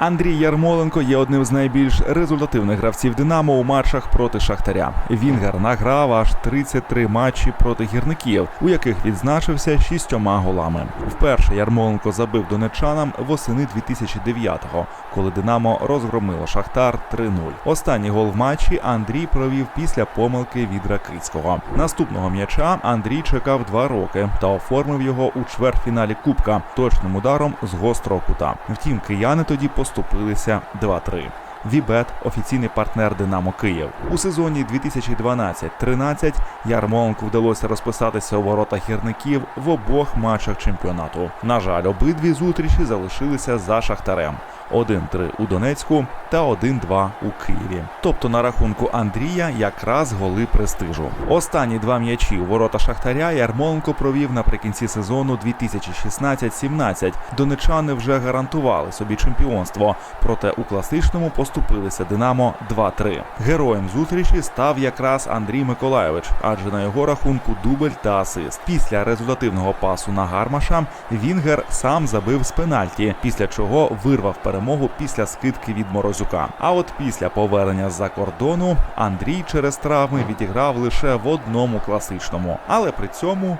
Андрій Ярмоленко є одним з найбільш результативних гравців Динамо у матчах проти Шахтаря. Вінгер награв аж 33 матчі проти гірників, у яких відзначився шістьома голами. Вперше Ярмоленко забив донечанам восени 2009-го, коли Динамо розгромило Шахтар 3-0. Останній гол в матчі Андрій провів після помилки від Ракицького. Наступного м'яча Андрій чекав два роки та оформив його у чвертьфіналі Кубка точним ударом з гострого кута. Втім, кияни тоді поступилися 2-3. Вібет офіційний партнер Динамо Київ у сезоні 2012-13 Ярмоленку вдалося розписатися у воротах гірників в обох матчах чемпіонату. На жаль, обидві зустрічі залишилися за шахтарем. 1-3 у Донецьку та 1-2 у Києві. Тобто на рахунку Андрія якраз голи престижу. Останні два м'ячі у ворота Шахтаря Ярмоленко провів наприкінці сезону 2016-17. Донечани вже гарантували собі чемпіонство, проте у класичному поступилися Динамо 2-3. Героєм зустрічі став якраз Андрій Миколайович, адже на його рахунку дубль та асист. Після результативного пасу на Гармаша Вінгер сам забив з пенальті, після чого вирвав перемогу після скидки від Морозюка. А от після повернення з-за кордону Андрій через травми відіграв лише в одному класичному, але при цьому